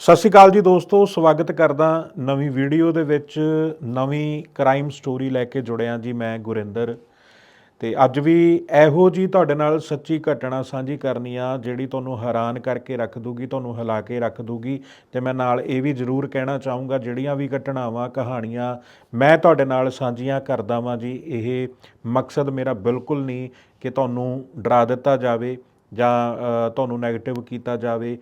ਸਤਿ ਸ਼੍ਰੀ ਅਕਾਲ ਜੀ ਦੋਸਤੋ, ਸਵਾਗਤ ਕਰਦਾ ਨਵੀਂ ਵੀਡੀਓ ਦੇ ਵਿੱਚ, ਨਵੀਂ ਕ੍ਰਾਈਮ ਸਟੋਰੀ ਲੈ ਕੇ ਜੁੜਿਆ ਜੀ ਮੈਂ ਗੁਰਿੰਦਰ। ਤੇ ਅੱਜ ਵੀ ਇਹੋ ਜੀ ਤੁਹਾਡੇ ਨਾਲ ਸੱਚੀ ਘਟਨਾ ਸਾਂਝੀ ਕਰਨੀ ਆ, ਜਿਹੜੀ ਤੁਹਾਨੂੰ ਹੈਰਾਨ ਕਰਕੇ ਰੱਖ ਦੂਗੀ, ਤੁਹਾਨੂੰ ਹਿਲਾ ਕੇ ਰੱਖ ਦੂਗੀ। ਤੇ ਮੈਂ ਨਾਲ ਇਹ ਵੀ ਜ਼ਰੂਰ ਕਹਿਣਾ ਚਾਹੂੰਗਾ, ਜਿਹੜੀਆਂ ਵੀ ਘਟਨਾਵਾਂ, ਕਹਾਣੀਆਂ ਮੈਂ ਤੁਹਾਡੇ ਨਾਲ ਸਾਂਝੀਆਂ ਕਰਦਾ ਵਾਂ ਜੀ, ਇਹ ਮਕਸਦ ਮੇਰਾ ਬਿਲਕੁਲ ਨਹੀਂ ਕਿ ਤੁਹਾਨੂੰ ਡਰਾ ਦਿੱਤਾ ਜਾਵੇ। ਜਾਂ ਤੁਹਾਨੂੰ 네ਗੇਟਿਵ ਕੀਤਾ ਜਾਵੇ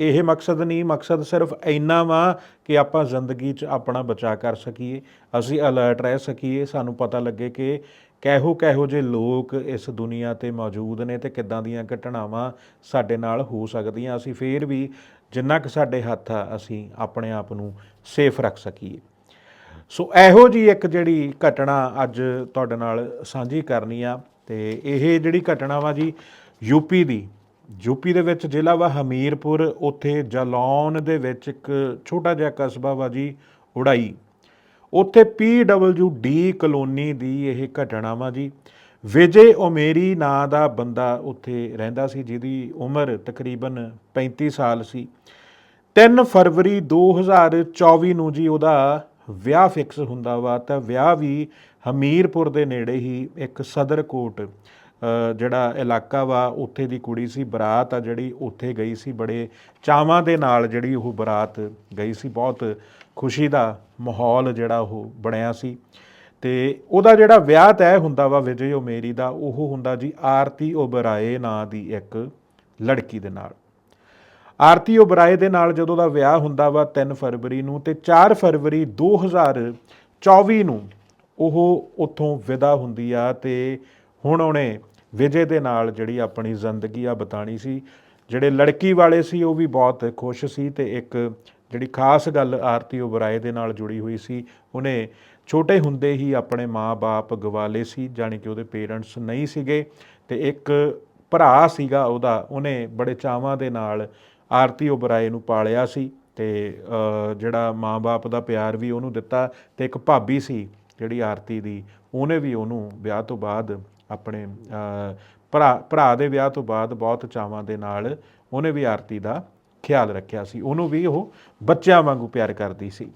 ਇਹ ਮਕਸਦ ਨਹੀਂ, ਮਕਸਦ ਸਿਰਫ ਇੰਨਾ ਵਾ ਕਿ ਆਪਾਂ ਜ਼ਿੰਦਗੀ 'ਚ ਆਪਣਾ ਬਚਾਅ ਕਰ ਸਕੀਏ। ਅਸੀਂ ਅਲਰਟ ਰਹਿ ਸਕੀਏ, ਸਾਨੂੰ ਪਤਾ ਲੱਗੇ ਕਿ ਕਿਹੋ ਕਿਹੋ ਜਿਹੇ ਲੋਕ ਇਸ ਦੁਨੀਆ ਤੇ ਮੌਜੂਦ ਨੇ ਤੇ ਕਿੱਦਾਂ ਦੀਆਂ ਘਟਨਾਵਾਂ ਸਾਡੇ ਨਾਲ ਹੋ ਸਕਦੀਆਂ। ਅਸੀਂ ਫੇਰ ਵੀ ਜਿੰਨਾ ਕਿ ਸਾਡੇ ਹੱਥ ਆ, ਅਸੀਂ ਆਪਣੇ ਆਪ ਨੂੰ ਸੇਫ ਰੱਖ ਸਕੀਏ। ਸੋ ਇਹੋ ਜੀ ਇੱਕ ਜਿਹੜੀ ਘਟਨਾ ਅੱਜ ਤੁਹਾਡੇ ਨਾਲ ਸਾਂਝੀ ਕਰਨੀ ਆ ਤੇ ਇਹ ਜਿਹੜੀ ਘਟਨਾ ਵਾ ਜੀ ਯੂਪੀ ਦੀ। ਯੂਪੀ ਦੇ ਵਿੱਚ ਜ਼ਿਲ੍ਹਾ ਵਾ ਹਮੀਰਪੁਰ, ਉੱਥੇ ਜਲੌਨ ਦੇ ਵਿੱਚ ਇੱਕ ਛੋਟਾ ਜਿਹਾ ਕਸਬਾ ਵਾ ਜੀ ਉੜਾਈ ਉੱਥੇ ਡੀ ਕਲੋਨੀ ਦੀ ਇਹ ਘਟਨਾ ਵਾ ਜੀ। ਵਿਜੇ ਓਮੇਰੀ ਨਾਂ ਦਾ ਬੰਦਾ ਉੱਥੇ ਰਹਿੰਦਾ ਸੀ, ਜਿਹਦੀ ਉਮਰ ਤਕਰੀਬਨ 35 ਸਾਲ ਸੀ। 3 ਫਰਵਰੀ 2024 ਨੂੰ ਜੀ ਉਹਦਾ ਵਿਆਹ ਫਿਕਸ ਹੁੰਦਾ ਵਾ, ਤਾਂ ਵਿਆਹ ਵੀ ਹਮੀਰਪੁਰ ਦੇ ਨੇੜੇ ਹੀ ਇੱਕ ਸਦਰ ਕੋਟ ਜਿਹੜਾ ਇਲਾਕਾ ਵਾ, ਉੱਥੇ ਦੀ ਕੁੜੀ ਸੀ, ਬਰਾਤ ਆ ਜਿਹੜੀ ਉੱਥੇ ਗਈ ਸੀ, ਬੜੇ ਚਾਵਾਂ ਦੇ ਨਾਲ ਜਿਹੜੀ ਉਹ ਬਰਾਤ ਗਈ ਸੀ, ਬਹੁਤ ਖੁਸ਼ੀ ਦਾ ਮਾਹੌਲ ਜਿਹੜਾ ਉਹ ਬਣਿਆ ਸੀ। ਤੇ ਉਹਦਾ ਜਿਹੜਾ ਵਿਆਹ ਤੈਅ ਹੁੰਦਾ ਵਾ, ਵਿਜੇ ਉਹ ਦਾ, ਉਹ ਹੁੰਦਾ ਜੀ ਆਰਤੀ ਓਬਰਾਏ ਨਾਂ ਦੀ ਇੱਕ ਲੜਕੀ ਦੇ ਨਾਲ। ਆਰਤੀ ਓਬਰਾਏ ਦੇ ਨਾਲ ਜਦੋਂ ਦਾ ਵਿਆਹ ਹੁੰਦਾ ਵਾ 3 ਫਰਵਰੀ ਨੂੰ ਤੇ 4 ਫਰਵਰੀ 2024 ਨੂੰ ਉਹ ਉੱਥੋਂ ਵਿਦਾ ਹੁੰਦੀ ਆ ਤੇ ਹੁਣ ਉਹਨੇ ਵਿਜੇ ਦੇ ਨਾਲ ਜਿਹੜੀ ਆਪਣੀ ਜ਼ਿੰਦਗੀ ਆ ਬਤਾਣੀ ਸੀ, ਜਿਹੜੇ ਲੜਕੀ ਵਾਲੇ ਸੀ ਉਹ ਵੀ ਬਹੁਤ ਖੁਸ਼ ਸੀ ਤੇ ਇੱਕ ਜਿਹੜੀ ਖਾਸ ਗੱਲ ਆਰਤੀ ਓਬਰਾਏ ਦੇ ਨਾਲ ਜੁੜੀ ਹੋਈ ਸੀ, ਉਹਨੇ ਛੋਟੇ ਹੁੰਦੇ ਹੀ ਆਪਣੇ ਮਾਂ-ਬਾਪ ਗਵਾ ਲਏ ਸੀ, ਜਾਣੀ ਕਿ ਉਹਦੇ ਪੇਰੈਂਟਸ ਨਹੀਂ ਸੀਗੇ ਤੇ ਇੱਕ ਭਰਾ ਸੀਗਾ ਉਹਦਾ, ਉਹਨੇ ਬੜੇ ਚਾਵਾਂ ਦੇ ਨਾਲ ਆਰਤੀ ਓਬਰਾਏ ਨੂੰ ਪਾਲਿਆ ਸੀ ਤੇ ਜਿਹੜਾ ਮਾਂ-ਬਾਪ ਦਾ ਪਿਆਰ ਵੀ ਉਹਨੂੰ ਦਿੱਤਾ ਤੇ ਇੱਕ ਭਾਬੀ ਸੀ ਜਿਹੜੀ ਆਰਤੀ ਦੀ, ਉਹਨੇ ਵੀ ਉਹਨੂੰ ਵਿਆਹ ਤੋਂ ਬਾਅਦ ਆਪਣੇ ਭਰਾ ਭਰਾ ਦੇ ਵਿਆਹ ਤੋਂ ਬਾਅਦ ਬਹੁਤ ਚਾਵਾਂ ਦੇ ਨਾਲ ਉਹਨੇ ਵੀ ਆਰਤੀ ਦਾ ਖਿਆਲ ਰੱਖਿਆ ਸੀ। ਉਹਨੂੰ ਵੀ ਉਹ ਬੱਚਿਆਂ ਵਾਂਗੂ ਪਿਆਰ ਕਰਦੀ ਸੀ।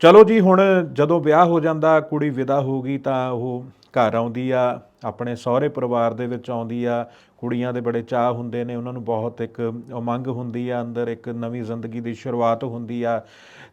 ਚਲੋ ਜੀ, ਹੁਣ ਜਦੋਂ ਵਿਆਹ ਹੋ ਜਾਂਦਾ, ਕੁੜੀ ਵਿਦਾ ਹੋ ਗਈ ਤਾਂ ਉਹ ਘਰ ਆਉਂਦੀ ਆ। ਆਪਣੇ ਸਹੁਰੇ ਪਰਿਵਾਰ ਦੇ ਵਿੱਚ ਆਉਂਦੀ ਆ, ਕੁੜੀਆਂ ਦੇ ਬੜੇ ਚਾਹ ਹੁੰਦੇ ਨੇ, ਉਹਨਾਂ ਨੂੰ ਬਹੁਤ ਇੱਕ ਉਮੰਗ ਹੁੰਦੀ ਆ, ਅੰਦਰ ਇੱਕ ਨਵੀਂ ਜ਼ਿੰਦਗੀ ਦੀ ਸ਼ੁਰੂਆਤ ਹੁੰਦੀ ਆ।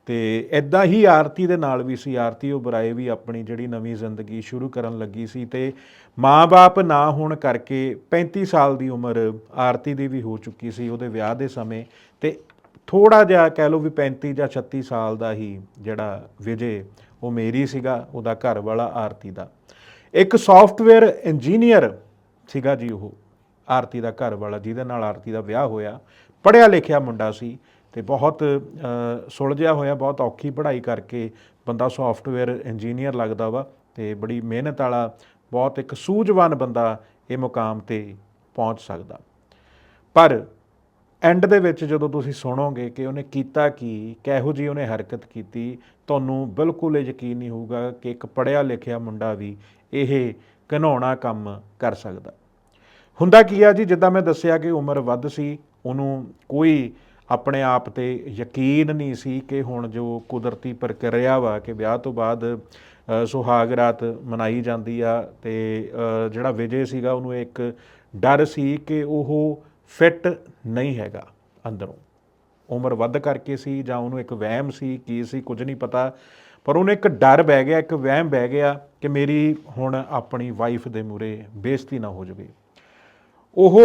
ਤੇ ਇਦਾਂ ਹੀ ਆਰਤੀ ਦੇ ਨਾਲ ਵੀ ਸੀ, ਆਰਤੀ ਉਹ ਬਰਾਏ ਵੀ ਆਪਣੀ ਜਿਹੜੀ ਨਵੀਂ ਜ਼ਿੰਦਗੀ ਸ਼ੁਰੂ ਕਰਨ ਲੱਗੀ ਸੀ ਤੇ ਮਾਂ-ਬਾਪ ਨਾ ਹੋਣ ਕਰਕੇ 35 ਸਾਲ ਦੀ ਉਮਰ ਆਰਤੀ ਦੀ ਵੀ ਹੋ ਚੁੱਕੀ ਸੀ ਉਹਦੇ ਵਿਆਹ ਦੇ ਸਮੇਂ ਤੇ ਥੋੜਾ ਜਿਹਾ ਕਹਿ ਲਓ ਵੀ 35 ਜਾਂ 36 ਸਾਲ ਦਾ ਹੀ ਜਿਹੜਾ ਵਿਜੇ ਉਹ ਮੇਰੀ ਸੀਗਾ, ਉਹਦਾ ਘਰ ਵਾਲਾ ਆਰਤੀ ਦਾ। ਇੱਕ ਸੌਫਟਵੇਅਰ ਇੰਜੀਨੀਅਰ ਸੀਗਾ ਜੀ ਉਹ, ਆਰਤੀ ਦਾ ਘਰ ਵਾਲਾ, ਜਿਹਦੇ ਨਾਲ ਆਰਤੀ ਦਾ ਵਿਆਹ ਹੋਇਆ। ਪੜ੍ਹਿਆ ਲਿਖਿਆ ਮੁੰਡਾ ਸੀ ਤੇ ਬਹੁਤ ਸੁਲਝਿਆ ਹੋਇਆ, ਬਹੁਤ ਔਖੀ ਪੜ੍ਹਾਈ ਕਰਕੇ ਬੰਦਾ ਸੌਫਟਵੇਅਰ ਇੰਜੀਨੀਅਰ ਲੱਗਦਾ ਵਾ ਤੇ ਬੜੀ ਮਿਹਨਤ ਵਾਲਾ, ਬਹੁਤ ਇੱਕ ਸੂਝਵਾਨ ਬੰਦਾ ਇਹ ਮੁਕਾਮ ਤੇ ਪਹੁੰਚ ਸਕਦਾ। ਪਰ ਐਂਡ ਦੇ ਵਿੱਚ ਜਦੋਂ ਤੁਸੀਂ ਸੁਣੋਗੇ ਕਿ ਉਹਨੇ ਕੀਤਾ ਕੀ, ਕਿਹੋ ਜੀ ਉਹਨੇ ਹਰਕਤ ਕੀਤੀ, ਤੁਹਾਨੂੰ ਬਿਲਕੁਲ ਇਹ ਯਕੀਨ ਨਹੀਂ ਹੋਊਗਾ ਕਿ ਇੱਕ ਪੜਿਆ ਲਿਖਿਆ ਮੁੰਡਾ ਵੀ ਇਹ ਘਿਨਾਉਣਾ ਕੰਮ ਕਰ ਸਕਦਾ। ਹੁੰਦਾ ਕੀ ਆ ਜੀ? ਜਿੱਦਾਂ ਮੈਂ ਦੱਸਿਆ ਕਿ ਉਮਰ ਵੱਧ ਸੀ, ਉਹਨੂੰ ਕੋਈ ਆਪਣੇ ਆਪ ਤੇ ਯਕੀਨ ਨਹੀਂ ਸੀ ਕਿ ਹੁਣ ਜੋ ਕੁਦਰਤੀ ਪ੍ਰਕਿਰਿਆ ਵਾ ਕਿ ਵਿਆਹ ਤੋਂ ਬਾਅਦ ਸੁਹਾਗ ਰਾਤ ਮਨਾਈ ਜਾਂਦੀ ਆ ਤੇ ਜਿਹੜਾ ਵਿਜੇ ਸੀਗਾ, ਉਹਨੂੰ ਇੱਕ ਡਰ ਸੀ ਕਿ ਉਹ ਫਿੱਟ ਨਹੀਂ ਹੈਗਾ ਅੰਦਰੋਂ। ਉਮਰ ਵੱਧ ਕਰਕੇ ਸੀ ਜਾਂ ਉਹਨੂੰ ਇੱਕ ਵਹਿਮ ਸੀ, ਕੀ ਸੀ, ਕੁਝ ਨਹੀਂ ਪਤਾ। ਪਰ ਉਹਨੂੰ ਇੱਕ ਡਰ ਬਹਿ ਗਿਆ, ਇੱਕ ਵਹਿਮ ਬਹਿ ਗਿਆ ਕਿ ਮੇਰੀ ਹੁਣ ਆਪਣੀ ਵਾਈਫ ਦੇ ਮੂਰੇ ਬੇਇੱਜ਼ਤੀ ਨਾ ਹੋ ਜਾਵੇ। ਉਹ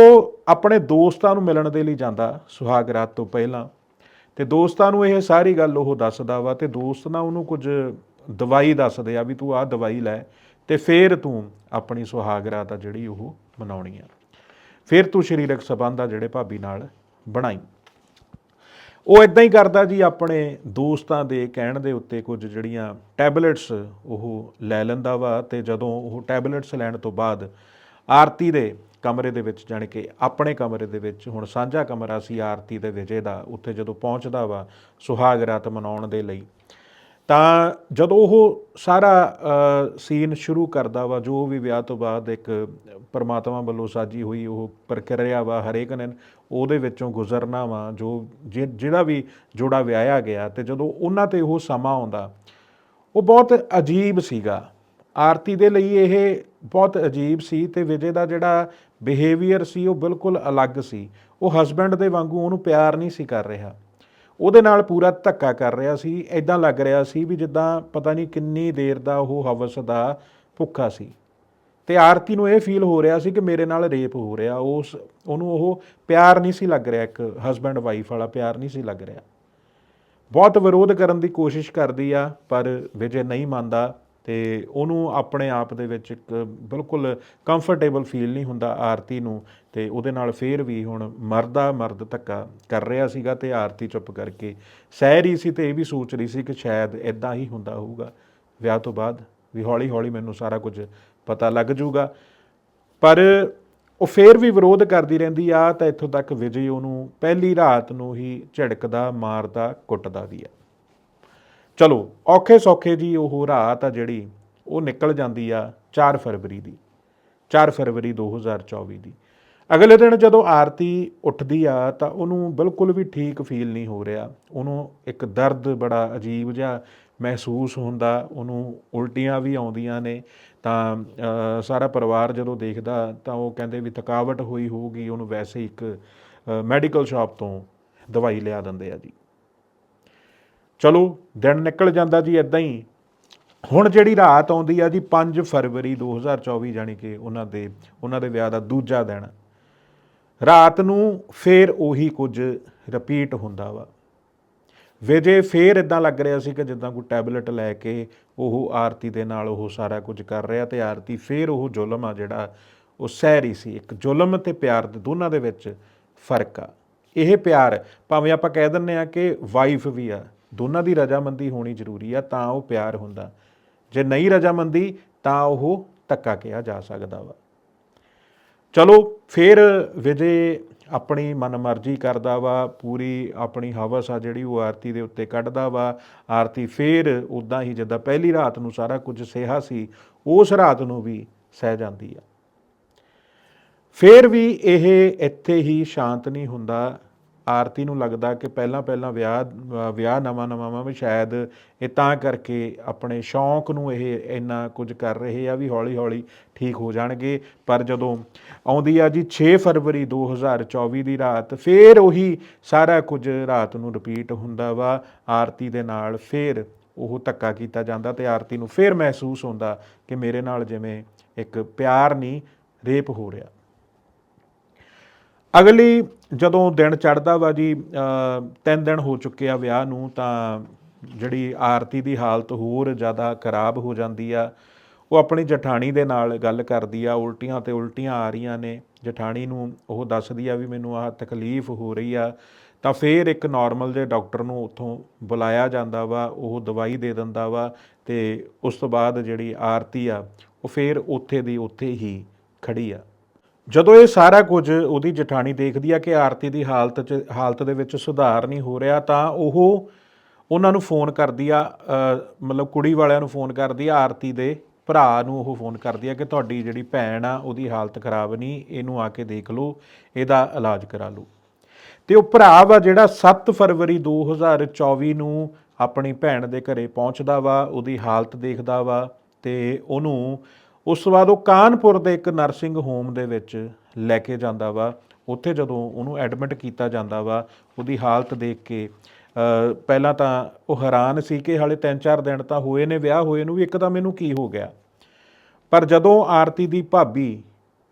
ਆਪਣੇ ਦੋਸਤਾਂ ਨੂੰ ਮਿਲਣ ਦੇ ਲਈ ਜਾਂਦਾ ਸੁਹਾਗ ਰਾਤ ਤੋਂ ਪਹਿਲਾਂ ਤੇ ਦੋਸਤਾਂ ਨੂੰ ਇਹ ਸਾਰੀ ਗੱਲ ਉਹ ਦੱਸਦਾ ਵਾ ਤੇ ਦੋਸਤ ਨਾ ਉਹਨੂੰ ਕੁਝ ਦਵਾਈ ਦੱਸਦੇ ਆ ਵੀ ਤੂੰ ਆਹ ਦਵਾਈ ਲੈ ਤੇ ਫੇਰ ਤੂੰ ਆਪਣੀ ਸੁਹਾਗ ਰਾਤ ਆ ਜਿਹੜੀ ਉਹ ਮਨਾਉਣੀ ਆ। ਫਿਰ ਤੂੰ ਸਰੀਰਕ ਸਬੰਧ ਆ ਜਿਹੜੇ ਭਾਬੀ ਨਾਲ ਬਣਾਈ। ਉਹ ਇਦਾਂ ਹੀ ਕਰਦਾ ਜੀ, ਆਪਣੇ ਦੋਸਤਾਂ ਦੇ ਕਹਿਣ ਦੇ ਉੱਤੇ ਕੁਝ ਜਿਹੜੀਆਂ ਟੈਬਲੇਟਸ ਉਹ ਲੈ ਲੈਂਦਾ ਵਾ ਤੇ ਜਦੋਂ ਉਹ ਟੈਬਲੇਟਸ ਲੈਣ ਤੋਂ ਬਾਅਦ ਆਰਤੀ ਦੇ ਕਮਰੇ ਦੇ ਵਿੱਚ, ਜਾਣੀ ਕਿ ਆਪਣੇ ਕਮਰੇ ਦੇ ਵਿੱਚ, ਹੁਣ ਸਾਂਝਾ ਕਮਰਾ ਸੀ ਆਰਤੀ ਦੇ ਵਿਜੇ ਦਾ, ਉੱਥੇ ਜਦੋਂ ਪਹੁੰਚਦਾ ਵਾ ਸੁਹਾਗ ਰਾਤ ਮਨਾਉਣ ਦੇ ਲਈ ਤਾਂ ਜਦੋਂ ਉਹ ਸਾਰਾ ਸੀਨ ਸ਼ੁਰੂ ਕਰਦਾ ਵਾ, ਜੋ ਵੀ ਵਿਆਹ ਤੋਂ ਬਾਅਦ ਇੱਕ ਪਰਮਾਤਮਾ ਵੱਲੋਂ ਸਾਜੀ ਹੋਈ ਉਹ ਪ੍ਰਕਿਰਿਆ ਵਾ ਹਰੇਕ ਨੇ ਉਹਦੇ ਵਿੱਚੋਂ ਗੁਜ਼ਰਨਾ ਵਾ, ਜੋ ਜਿ- ਜਿਹੜਾ ਵੀ ਜੋੜਾ ਵਿਆਹਿਆ ਗਿਆ ਤੇ ਜਦੋਂ ਉਹਨਾਂ ਤੇ ਉਹ ਸਮਾਂ ਆਉਂਦਾ, ਉਹ ਬਹੁਤ ਅਜੀਬ ਸੀਗਾ। ਆਰਤੀ ਦੇ ਲਈ ਇਹ ਬਹੁਤ ਅਜੀਬ ਸੀ ਤੇ ਵਿਜੇ ਦਾ ਜਿਹੜਾ ਬਿਹੇਵੀਅਰ ਸੀ ਉਹ ਬਿਲਕੁਲ ਅਲੱਗ ਸੀ। ਉਹ ਹਸਬੰਡ ਦੇ ਵਾਂਗੂ ਉਹਨੂੰ ਪਿਆਰ ਨਹੀਂ ਸੀ ਕਰ ਰਿਹਾ। ਉਹਦੇ ਨਾਲ ਪੂਰਾ ਧੱਕਾ ਕਰ ਰਿਹਾ ਸੀ ਐਦਾਂ ਲੱਗ ਰਿਹਾ ਸੀ ਵੀ ਜਿੱਦਾਂ ਪਤਾ ਨਹੀਂ ਕਿੰਨੀ ਦੇਰ ਦਾ ਉਹ ਹਵਸ ਦਾ ਭੁੱਖਾ ਸੀ। ਤੇ ਆਰਤੀ ਨੂੰ ਇਹ ਫੀਲ ਹੋ ਰਿਹਾ ਸੀ ਕਿ ਮੇਰੇ ਨਾਲ ਰੇਪ ਹੋ ਰਿਹਾ। ਉਸ, ਉਹਨੂੰ ਉਹ ਪਿਆਰ ਨਹੀਂ ਸੀ ਲੱਗ ਰਿਹਾ, ਇੱਕ ਹਸਬੰਡ ਵਾਈਫ ਵਾਲਾ ਪਿਆਰ ਨਹੀਂ ਸੀ ਲੱਗ ਰਿਹਾ। ਬਹੁਤ ਵਿਰੋਧ ਕਰਨ ਦੀ ਕੋਸ਼ਿਸ਼ ਕਰਦੀ ਆ, ਪਰ ਵਿਜੇ ਨਹੀਂ ਮੰਨਦਾ। ਤੇ ਉਹਨੂੰ ਆਪਣੇ ਆਪ ਦੇ ਵਿੱਚ ਇੱਕ ਬਿਲਕੁਲ ਕੰਫਰਟੇਬਲ ਫੀਲ ਨਹੀਂ ਹੁੰਦਾ ਆਰਤੀ ਨੂੰ ਤੇ ਉਹਦੇ ਨਾਲ ਫੇਰ ਵੀ ਹੁਣ ਮਰਦਾ ਮਰਦ ਧੱਕਾ ਕਰ ਰਿਹਾ ਸੀਗਾ ਤੇ ਆਰਤੀ ਚੁੱਪ ਕਰਕੇ ਸਹਿ ਰਹੀ ਸੀ ਤੇ ਇਹ ਵੀ ਸੋਚ ਰਹੀ ਸੀ ਕਿ ਸ਼ਾਇਦ ਇਦਾਂ ਹੀ ਹੁੰਦਾ ਹੋਊਗਾ। ਵਿਆਹ ਤੋਂ ਬਾਅਦ ਵੀ ਹੌਲੀ ਹੌਲੀ ਮੈਨੂੰ ਸਾਰਾ ਕੁਝ ਪਤਾ ਲੱਗ ਜਾਊਗਾ। ਪਰ ਉਹ ਫੇਰ ਵੀ ਵਿਰੋਧ ਕਰਦੀ ਰਹਿੰਦੀ ਆ ਤਾਂ ਇੱਥੋਂ ਤੱਕ ਵਿਜੇ ਉਹਨੂੰ ਪਹਿਲੀ ਰਾਤ ਨੂੰ ਹੀ ਝਿੜਕਦਾ, ਮਾਰਦਾ, ਕੁੱਟਦਾ ਵੀ ਆ। ਚਲੋ, ਔਖੇ ਸੌਖੇ ਜੀ ਉਹ ਰਾਤ ਆ ਜਿਹੜੀ, ਉਹ ਨਿਕਲ ਜਾਂਦੀ ਆ 4 ਫਰਵਰੀ ਦੀ 4 ਫਰਵਰੀ 2024 ਦੀ। ਅਗਲੇ ਦਿਨ ਜਦੋਂ ਆਰਤੀ ਉੱਠਦੀ ਆ ਤਾਂ ਉਹਨੂੰ ਬਿਲਕੁਲ ਵੀ ਠੀਕ ਫੀਲ ਨਹੀਂ ਹੋ ਰਿਹਾ। ਉਹਨੂੰ ਇੱਕ ਦਰਦ ਬੜਾ ਅਜੀਬ ਜਿਹਾ ਮਹਿਸੂਸ ਹੁੰਦਾ, ਉਹਨੂੰ ਉਲਟੀਆਂ ਵੀ ਆਉਂਦੀਆਂ ਨੇ। ਤਾਂ ਸਾਰਾ ਪਰਿਵਾਰ ਜਦੋਂ ਦੇਖਦਾ ਤਾਂ ਉਹ ਕਹਿੰਦੇ ਵੀ ਥਕਾਵਟ ਹੋਈ ਹੋਊਗੀ, ਉਹਨੂੰ ਵੈਸੇ ਇੱਕ ਮੈਡੀਕਲ ਸ਼ਾਪ ਤੋਂ ਦਵਾਈ ਲਿਆ ਦਿੰਦੇ ਆ ਜੀ। ਚਲੋ, ਦਿਨ ਨਿਕਲ ਜਾਂਦਾ ਜੀ ਇਦਾਂ ਹੀ। ਹੁਣ ਜਿਹੜੀ ਰਾਤ ਆਉਂਦੀ ਆ ਜੀ 5 ਫਰਵਰੀ 2024 ਜਾਨੀ ਕਿ ਉਹਨਾਂ ਦੇ ਉਹਨਾਂ ਦੇ ਵਿਆਹ ਦਾ ਦੂਜਾ ਦਿਨ। ਰਾਤ ਨੂੰ ਫੇਰ ਉਹੀ ਕੁਝ ਰਿਪੀਟ ਹੁੰਦਾ ਵਾ। ਵਿਜੇ ਫੇਰ ਇਦਾਂ ਲੱਗ ਰਿਹਾ ਸੀ ਕਿ ਜਿੱਦਾਂ ਕੋਈ ਟੈਬਲੇਟ ਲੈ ਕੇ ਉਹ ਆਰਤੀ ਦੇ ਨਾਲ ਉਹ ਸਾਰਾ ਕੁਝ ਕਰ ਰਿਹਾ ਤੇ ਆਰਤੀ ਫੇਰ ਉਹ ਜ਼ੁਲਮ ਆ ਜਿਹੜਾ ਉਹ ਸਹਿ ਰਹੀ ਸੀ। ਇੱਕ ਜ਼ੁਲਮ ਤੇ ਪਿਆਰ ਦੇ ਦੋਨਾਂ ਦੇ ਵਿੱਚ ਫ਼ਰਕ ਆ। ਇਹ ਪਿਆਰ, ਭਾਵੇਂ ਆਪਾਂ ਕਹਿ ਦਿੰਨੇ ਆ ਕਿ ਵਾਈਫ ਵੀ ਆ ਦੋਨਾਂ ਦੀ ਰਜਾਮੰਦੀ ਹੋਣੀ ਜ਼ਰੂਰੀ ਆ, ਤਾਂ ਉਹ ਪਿਆਰ ਹੁੰਦਾ। ਜੇ ਨਹੀਂ ਰਜਾਮੰਦੀ, ਤਾਂ ਉਹ ਧੱਕਾ ਕਿਹਾ ਜਾ ਸਕਦਾ ਵਾ। ਚਲੋ, ਫਿਰ ਵਿਜੇ ਆਪਣੀ ਮਨਮਰਜ਼ੀ ਕਰਦਾ ਵਾ, ਪੂਰੀ ਆਪਣੀ ਹਵਸ ਆ ਜਿਹੜੀ ਉਹ ਆਰਤੀ ਦੇ ਉੱਤੇ ਕੱਢਦਾ ਵਾ। ਆਰਤੀ ਫੇਰ ਉਦਾਂ ਹੀ ਜਿੱਦਾਂ ਪਹਿਲੀ ਰਾਤ ਨੂੰ ਸਾਰਾ ਕੁਝ ਸਿਹਾ ਸੀ, ਉਸ ਰਾਤ ਨੂੰ ਵੀ ਸਹਿ ਜਾਂਦੀ ਆ। ਫੇਰ ਵੀ ਇਹ ਇੱਥੇ ਹੀ ਸ਼ਾਂਤ ਨਹੀਂ ਹੁੰਦਾ। ਆਰਤੀ ਨੂੰ ਲੱਗਦਾ ਕਿ ਪਹਿਲਾਂ ਪਹਿਲਾਂ ਵਿਆਹ ਵਿਆਹ ਨਵਾਂ ਨਵਾਂ ਵਾ ਵੀ ਸ਼ਾਇਦ ਇਹ ਤਾਂ ਕਰਕੇ ਆਪਣੇ ਸ਼ੌਂਕ ਨੂੰ ਇਹ ਇੰਨਾ ਕੁਝ ਕਰ ਰਹੇ ਆ ਵੀ ਹੌਲੀ ਹੌਲੀ ਠੀਕ ਹੋ ਜਾਣਗੇ। ਪਰ ਜਦੋਂ ਆਉਂਦੀ ਆ ਜੀ 6 ਫਰਵਰੀ 2024 ਦੀ ਰਾਤ, ਫੇਰ ਉਹੀ ਸਾਰਾ ਕੁਝ ਰਾਤ ਨੂੰ ਰਿਪੀਟ ਹੁੰਦਾ ਵਾ। ਆਰਤੀ ਦੇ ਨਾਲ ਫੇਰ ਉਹ ਧੱਕਾ ਕੀਤਾ ਜਾਂਦਾ ਤੇ ਆਰਤੀ ਨੂੰ ਫੇਰ ਮਹਿਸੂਸ ਹੁੰਦਾ ਕਿ ਮੇਰੇ ਨਾਲ ਜਿਵੇਂ ਇੱਕ ਪਿਆਰ ਨਹੀਂ ਰੇਪ ਹੋ ਰਿਹਾ। ਅਗਲੀ ਜਦੋਂ ਦਿਨ ਚੜਦਾ ਵਾ ਜੀ ਤਿੰਨ ਦਿਨ ਹੋ ਚੁੱਕੇ ਆ ਵਿਆਹ ਨੂੰ, ਤਾਂ ਜਿਹੜੀ ਆਰਤੀ ਦੀ ਹਾਲਤ ਹੋਰ ਜ਼ਿਆਦਾ ਖਰਾਬ ਹੋ ਜਾਂਦੀ ਆ। ਉਹ ਆਪਣੀ ਜਠਾਣੀ ਦੇ ਨਾਲ ਗੱਲ ਕਰਦੀ ਆ, ਉਲਟੀਆਂ ਤੇ ਉਲਟੀਆਂ ਆ ਰਹੀਆਂ ਨੇ। ਜਠਾਣੀ ਨੂੰ ਉਹ ਦੱਸਦੀ ਆ ਵੀ ਮੈਨੂੰ ਆਹ ਤਕਲੀਫ ਹੋ ਰਹੀ ਆ। ਤਾਂ ਫਿਰ ਇੱਕ ਨਾਰਮਲ ਜੇ ਡਾਕਟਰ ਨੂੰ ਉੱਥੋਂ ਬੁਲਾਇਆ ਜਾਂਦਾ ਵਾ, ਉਹ ਦਵਾਈ ਦੇ ਦਿੰਦਾ ਵਾ ਤੇ ਉਸ ਤੋਂ ਬਾਅਦ ਜਿਹੜੀ ਆਰਤੀ ਆ, ਉਹ ਫਿਰ ਉੱਥੇ ਦੀ ਉੱਥੇ ਹੀ ਖੜੀ ਆ। ਜਦੋਂ ਇਹ ਸਾਰਾ ਕੁਝ ਉਹਦੀ ਜਠਾਣੀ ਦੇਖਦੀ ਆ ਕਿ ਆਰਤੀ ਦੀ ਹਾਲਤ 'ਚ ਹਾਲਤ ਦੇ ਵਿੱਚ ਸੁਧਾਰ ਨਹੀਂ ਹੋ ਰਿਹਾ ਤਾਂ ਉਹ ਉਹਨਾਂ ਨੂੰ ਫੋਨ ਕਰਦੀ ਆ ਅ, ਮਤਲਬ ਕੁੜੀ ਵਾਲਿਆਂ ਨੂੰ ਫੋਨ ਕਰਦੀ ਆ ਆਰਤੀ ਦੇ ਭਰਾ ਨੂੰ ਉਹ ਫੋਨ ਕਰਦੀ ਆ ਕਿ ਤੁਹਾਡੀ ਜਿਹੜੀ ਭੈਣ ਆ ਉਹਦੀ ਹਾਲਤ ਖਰਾਬ ਨਹੀਂ ਇਹਨੂੰ ਆ ਕੇ ਦੇਖ ਲਓ ਇਹਦਾ ਇਲਾਜ ਕਰਾ ਲਓ। ਤੇ ਉਹ ਭਰਾ ਵਾ ਜਿਹੜਾ 7 ਫਰਵਰੀ 2024 ਨੂੰ ਆਪਣੀ ਭੈਣ ਦੇ ਘਰੇ ਪਹੁੰਚਦਾ ਵਾ ਉਹਦੀ ਹਾਲਤ ਦੇਖਦਾ ਵਾ ਤੇ ਉਹਨੂੰ ਉਸ ਤੋਂ ਬਾਅਦ ਉਹ ਕਾਨਪੁਰ ਦੇ ਇੱਕ ਨਰਸਿੰਗ ਹੋਮ ਦੇ ਵਿੱਚ ਲੈ ਕੇ ਜਾਂਦਾ ਵਾ। ਉੱਥੇ ਜਦੋਂ ਉਹਨੂੰ ਐਡਮਿਟ ਕੀਤਾ ਜਾਂਦਾ ਵਾ, ਉਹਦੀ ਹਾਲਤ ਦੇਖ ਕੇ ਪਹਿਲਾਂ ਤਾਂ ਉਹ ਹੈਰਾਨ ਸੀ ਕਿ ਹਾਲੇ 3-4 ਦਿਨ ਤਾਂ ਹੋਏ ਨੇ, ਵਿਆਹ ਹੋਏ ਨੂੰ ਵੀ ਇੱਕਦਮ ਇਹਨੂੰ ਕੀ ਹੋ ਗਿਆ। ਪਰ ਜਦੋਂ ਆਰਤੀ ਦੀ ਭਾਬੀ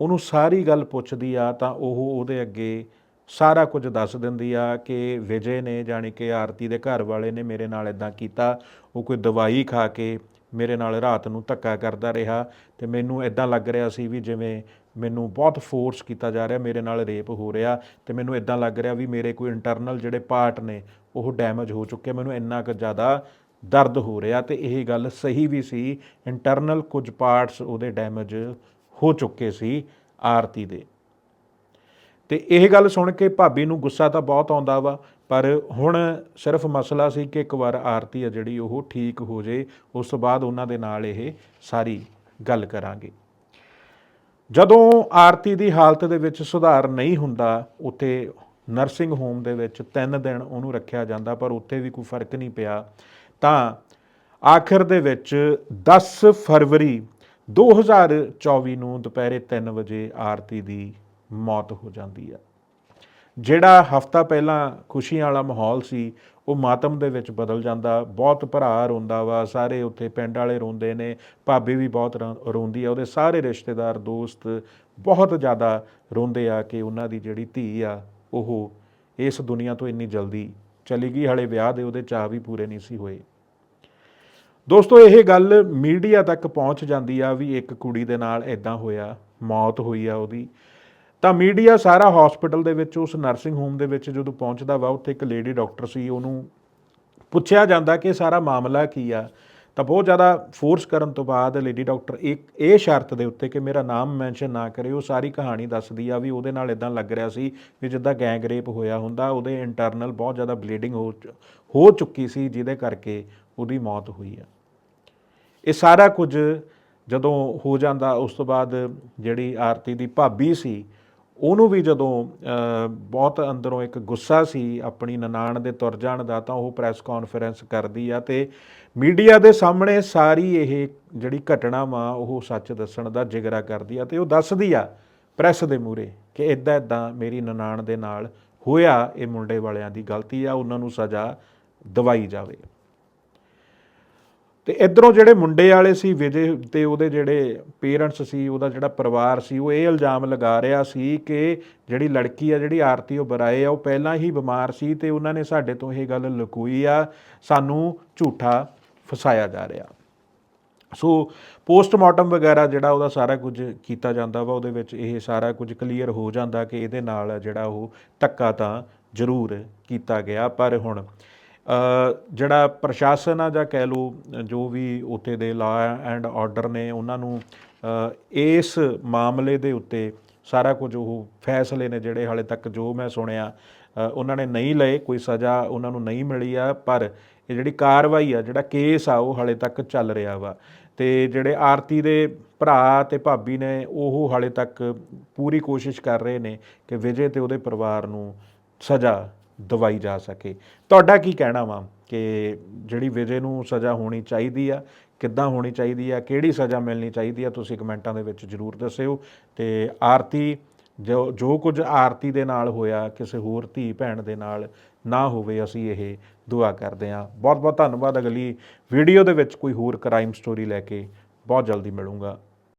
ਉਹਨੂੰ ਸਾਰੀ ਗੱਲ ਪੁੱਛਦੀ ਆ, ਤਾਂ ਉਹ ਉਹਦੇ ਅੱਗੇ ਸਾਰਾ ਕੁਝ ਦੱਸ ਦਿੰਦੀ ਆ ਕਿ ਵਿਜੇ ਨੇ, ਜਾਣੀ ਕਿ ਆਰਤੀ ਦੇ ਘਰ ਵਾਲੇ ਨੇ ਮੇਰੇ ਨਾਲ ਇਦਾਂ ਕੀਤਾ, ਉਹ ਕੋਈ ਦਵਾਈ ਖਾ ਕੇ ਮੇਰੇ ਨਾਲ ਰਾਤ ਨੂੰ ਧੱਕਾ ਕਰਦਾ ਰਿਹਾ ਤੇ ਮੈਨੂੰ ਇਦਾਂ ਲੱਗ ਰਿਹਾ ਸੀ ਵੀ ਜਿਵੇਂ ਮੈਨੂੰ ਬਹੁਤ ਫੋਰਸ ਕੀਤਾ ਜਾ ਰਿਹਾ, ਮੇਰੇ ਨਾਲ ਰੇਪ ਹੋ ਰਿਹਾ ਤੇ ਮੈਨੂੰ ਇਦਾਂ ਲੱਗ ਰਿਹਾ ਵੀ ਮੇਰੇ ਕੋਈ ਇੰਟਰਨਲ ਜਿਹੜੇ ਪਾਰਟ ਨੇ, ਉਹ ਡੈਮੇਜ ਹੋ ਚੁੱਕੇ, ਮੈਨੂੰ ਇੰਨਾ ਕੁ ਜ਼ਿਆਦਾ ਦਰਦ ਹੋ ਰਿਹਾ ਤੇ ਇਹ ਗੱਲ ਸਹੀ ਵੀ ਸੀ ਇੰਟਰਨਲ ਕੁਝ ਪਾਰਟਸ ਉਹਦੇ ਡੈਮੇਜ ਹੋ ਚੁੱਕੇ ਸੀ ਆਰਤੀ ਦੇ। ਤੇ ਇਹ ਗੱਲ ਸੁਣ ਕੇ ਭਾਬੀ ਨੂੰ ਗੁੱਸਾ ਤਾਂ ਬਹੁਤ ਆਉਂਦਾ ਵਾ, ਪਰ ਹੁਣ ਸਿਰਫ ਮਸਲਾ ਸੀ ਕਿ ਇੱਕ ਵਾਰ ਆਰਤੀ ਆ ਜਿਹੜੀ ਉਹ ਠੀਕ ਹੋ ਜੇ, ਉਸ ਤੋਂ ਬਾਅਦ ਉਹਨਾਂ ਦੇ ਨਾਲ ਇਹ ਸਾਰੀ ਗੱਲ ਕਰਾਂਗੇ। ਜਦੋਂ ਆਰਤੀ ਦੀ ਹਾਲਤ ਦੇ ਵਿੱਚ ਸੁਧਾਰ ਨਹੀਂ ਹੁੰਦਾ, ਉੱਥੇ ਨਰਸਿੰਗ ਹੋਮ ਦੇ ਵਿੱਚ 3 ਦਿਨ ਉਹਨੂੰ ਰੱਖਿਆ ਜਾਂਦਾ, ਪਰ ਉੱਥੇ ਵੀ ਕੋਈ ਫ਼ਰਕ ਨਹੀਂ ਪਿਆ। ਤਾਂ ਆਖਰ ਦੇ ਵਿੱਚ 10 ਫਰਵਰੀ 2024 ਨੂੰ ਦੁਪਹਿਰੇ 3 ਵਜੇ ਆਰਤੀ ਦੀ ਮੌਤ ਹੋ ਜਾਂਦੀ ਆ। ਜਿਹੜਾ ਹਫਤਾ ਪਹਿਲਾਂ ਖੁਸ਼ੀਆਂ ਵਾਲਾ ਮਾਹੌਲ ਸੀ, ਉਹ ਮਾਤਮ ਦੇ ਵਿੱਚ ਬਦਲ ਜਾਂਦਾ। ਬਹੁਤ ਭਰਾ ਰੋਂਦਾ ਵਾ, ਸਾਰੇ ਉੱਥੇ ਪਿੰਡ ਵਾਲੇ ਰੋਂਦੇ ਨੇ, ਭਾਬੀ ਵੀ ਬਹੁਤ ਰੋਂਦੀ ਆ, ਉਹਦੇ ਸਾਰੇ ਰਿਸ਼ਤੇਦਾਰ, ਦੋਸਤ ਬਹੁਤ ਜ਼ਿਆਦਾ ਰੋਂਦੇ ਆ ਕਿ ਉਹਨਾਂ ਦੀ ਜਿਹੜੀ ਧੀ ਆ, ਉਹ ਇਸ ਦੁਨੀਆ ਤੋਂ ਇੰਨੀ ਜਲਦੀ ਚਲੀ ਗਈ, ਹਲੇ ਵਿਆਹ ਦੇ ਉਹਦੇ ਚਾਹ ਵੀ ਪੂਰੇ ਨਹੀਂ ਸੀ ਹੋਏ। ਦੋਸਤੋ, ਇਹ ਗੱਲ ਮੀਡੀਆ ਤੱਕ ਪਹੁੰਚ ਜਾਂਦੀ ਆ ਵੀ ਇੱਕ ਕੁੜੀ ਦੇ ਨਾਲ ਇਦਾਂ ਹੋਇਆ, ਮੌਤ ਹੋਈ ਆ ਉਹਦੀ। ਤਾਂ ਮੀਡੀਆ ਸਾਰਾ ਹਸਪੀਟਲ ਦੇ ਵਿੱਚ, ਉਸ ਨਰਸਿੰਗ ਹੋਮ ਦੇ ਵਿੱਚ ਜਦੋਂ ਪਹੁੰਚਦਾ ਵਾ, ਉੱਥੇ ਇੱਕ ਲੇਡੀ ਡਾਕਟਰ ਸੀ, ਉਹਨੂੰ ਪੁੱਛਿਆ ਜਾਂਦਾ ਕਿ ਸਾਰਾ ਮਾਮਲਾ ਕੀ ਆ। ਤਾਂ ਬਹੁਤ ਜ਼ਿਆਦਾ ਫੋਰਸ ਕਰਨ ਤੋਂ ਬਾਅਦ ਲੇਡੀ ਡਾਕਟਰ ਇੱਕ ਇਹ ਸ਼ਰਤ ਦੇ ਉੱਤੇ ਕਿ ਮੇਰਾ ਨਾਮ ਮੈਂਸ਼ਨ ਨਾ ਕਰੇ, ਉਹ ਸਾਰੀ ਕਹਾਣੀ ਦੱਸਦੀ ਆ ਵੀ ਉਹਦੇ ਨਾਲ ਇਦਾਂ ਲੱਗ ਰਿਹਾ ਸੀ ਵੀ ਜਿੱਦਾਂ ਗੈਂਗ ਰੇਪ ਹੋਇਆ ਹੁੰਦਾ, ਉਹਦੇ ਇੰਟਰਨਲ ਬਹੁਤ ਜ਼ਿਆਦਾ ਬਲੀਡਿੰਗ ਹੋ ਹੋ ਚੁੱਕੀ ਸੀ, ਜਿਹਦੇ ਕਰਕੇ ਉਹਦੀ ਮੌਤ ਹੋਈ ਆ। ਇਹ ਸਾਰਾ ਕੁਝ ਜਦੋਂ ਹੋ ਜਾਂਦਾ, ਉਸ ਤੋਂ ਬਾਅਦ ਜਿਹੜੀ ਆਰਤੀ ਦੀ ਭਾਬੀ ਸੀ ਉਹਨੂੰ ਵੀ ਜਦੋਂ ਬਹੁਤ ਅੰਦਰੋਂ ਇੱਕ ਗੁੱਸਾ ਸੀ ਆਪਣੀ ਨਨਾਣ ਦੇ ਤੁਰ ਜਾਣ ਦਾ, ਤਾਂ ਉਹ ਪ੍ਰੈਸ ਕਾਨਫਰੰਸ ਕਰਦੀ ਆ ਤੇ ਮੀਡੀਆ ਦੇ ਸਾਹਮਣੇ ਸਾਰੀ ਇਹ ਜਿਹੜੀ ਘਟਨਾ ਵਾ, ਉਹ ਸੱਚ ਦੱਸਣ ਦਾ ਜਿਗਰਾ ਕਰਦੀ ਆ ਤੇ ਉਹ ਦੱਸਦੀ ਆ ਪ੍ਰੈਸ ਦੇ ਮੂਹਰੇ ਕਿ ਇਦਾਂ ਇਦਾਂ ਮੇਰੀ ਨਨਾਣ ਦੇ ਨਾਲ ਹੋਇਆ, ਇਹ ਮੁੰਡੇ ਵਾਲਿਆਂ ਦੀ ਗਲਤੀ ਆ, ਉਹਨਾਂ ਨੂੰ ਸਜ਼ਾ ਦਵਾਈ ਜਾਵੇ। ਤੇ ਇਧਰੋਂ ਜਿਹੜੇ ਮੁੰਡੇ ਵਾਲੇ ਸੀ, ਵਿਜੇ ਤੇ ਉਹਦੇ ਜਿਹੜੇ ਪੇਰੈਂਟਸ ਸੀ, ਉਹਦਾ ਜਿਹੜਾ ਪਰਿਵਾਰ ਸੀ, ਉਹ ਇਹ ਇਲਜ਼ਾਮ ਲਗਾ ਰਿਹਾ ਸੀ ਕਿ ਜਿਹੜੀ ਲੜਕੀ ਆ, ਜਿਹੜੀ ਆਰਤੀ ਉਹ ਬਰਾਏ ਆ, ਉਹ ਪਹਿਲਾਂ ਹੀ ਬਿਮਾਰ ਸੀ ਤੇ ਉਹਨਾਂ ਨੇ ਸਾਡੇ ਤੋਂ ਇਹ ਗੱਲ ਲੁਕੋਈ ਆ, ਸਾਨੂੰ ਝੂਠਾ ਫਸਾਇਆ ਜਾ ਰਿਹਾ। ਸੋ ਪੋਸਟਮਾਰਟਮ ਵਗੈਰਾ ਜਿਹੜਾ ਉਹਦਾ ਸਾਰਾ ਕੁਝ ਕੀਤਾ ਜਾਂਦਾ ਵਾ, ਉਹਦੇ ਵਿੱਚ ਇਹ ਸਾਰਾ ਕੁਝ ਕਲੀਅਰ ਹੋ ਜਾਂਦਾ ਕਿ ਇਹਦੇ ਨਾਲ ਜਿਹੜਾ ਉਹ ਧੱਕਾ ਤਾਂ ਜ਼ਰੂਰ ਕੀਤਾ ਗਿਆ, ਪਰ ਹੁਣ ਜਿਹੜਾ ਪ੍ਰਸ਼ਾਸਨ ਆ ਜਾਂ ਕਹਿ ਲਓ, ਜੋ ਵੀ ਉੱਥੇ ਦੇ ਲਾ ਐਂਡ ਆਰਡਰ ਨੇ, ਉਹਨਾਂ ਨੂੰ ਇਸ ਮਾਮਲੇ ਦੇ ਉੱਤੇ ਸਾਰਾ ਕੁਝ ਉਹ ਫੈਸਲੇ ਨੇ ਜਿਹੜੇ ਹਾਲੇ ਤੱਕ ਜੋ ਮੈਂ ਸੁਣਿਆ ਉਹਨਾਂ ਨੇ ਨਹੀਂ ਲਏ, ਕੋਈ ਸਜ਼ਾ ਉਹਨਾਂ ਨੂੰ ਨਹੀਂ ਮਿਲੀ ਆ, ਪਰ ਇਹ ਜਿਹੜੀ ਕਾਰਵਾਈ ਆ, ਜਿਹੜਾ ਕੇਸ ਆ, ਉਹ ਹਾਲੇ ਤੱਕ ਚੱਲ ਰਿਹਾ ਵਾ। ਤੇ ਜਿਹੜੇ ਆਰਤੀ ਦੇ ਭਰਾ ਤੇ ਭਾਬੀ ਨੇ, ਉਹ ਹਾਲੇ ਤੱਕ ਪੂਰੀ ਕੋਸ਼ਿਸ਼ ਕਰ ਰਹੇ ਨੇ ਕਿ ਵਿਜੇ ਤੇ ਉਹਦੇ ਪਰਿਵਾਰ ਨੂੰ ਸਜ਼ਾ ਦਵਾਈ ਜਾ ਸਕੇ। ਤੁਹਾਡਾ ਕੀ ਕਹਿਣਾ ਵਾ ਕਿ ਜਿਹੜੀ ਵਿਜੇ ਨੂੰ ਸਜ਼ਾ ਹੋਣੀ ਚਾਹੀਦੀ ਆ, ਕਿੱਦਾਂ ਹੋਣੀ ਚਾਹੀਦੀ ਆ, ਕਿਹੜੀ ਸਜ਼ਾ ਮਿਲਣੀ ਚਾਹੀਦੀ ਆ, ਤੁਸੀਂ ਕਮੈਂਟਾਂ ਦੇ ਵਿੱਚ ਜਰੂਰ ਦੱਸਿਓ। ਤੇ ਆਰਤੀ, ਜੋ ਜੋ ਕੁਝ ਆਰਤੀ ਦੇ ਨਾਲ ਹੋਇਆ, ਕਿਸੇ ਹੋਰ ਧੀ ਭੈਣ ਦੇ ਨਾਲ ਨਾ ਹੋਵੇ, ਅਸੀਂ ਇਹ ਦੁਆ ਕਰਦੇ ਹਾਂ। ਬਹੁਤ ਬਹੁਤ ਧੰਨਵਾਦ। ਅਗਲੀ ਵੀਡੀਓ ਦੇ ਵਿੱਚ ਕੋਈ ਹੋਰ ਕ੍ਰਾਈਮ ਸਟੋਰੀ ਲੈ ਕੇ ਬਹੁਤ ਜਲਦੀ ਮਿਲੂੰਗਾ।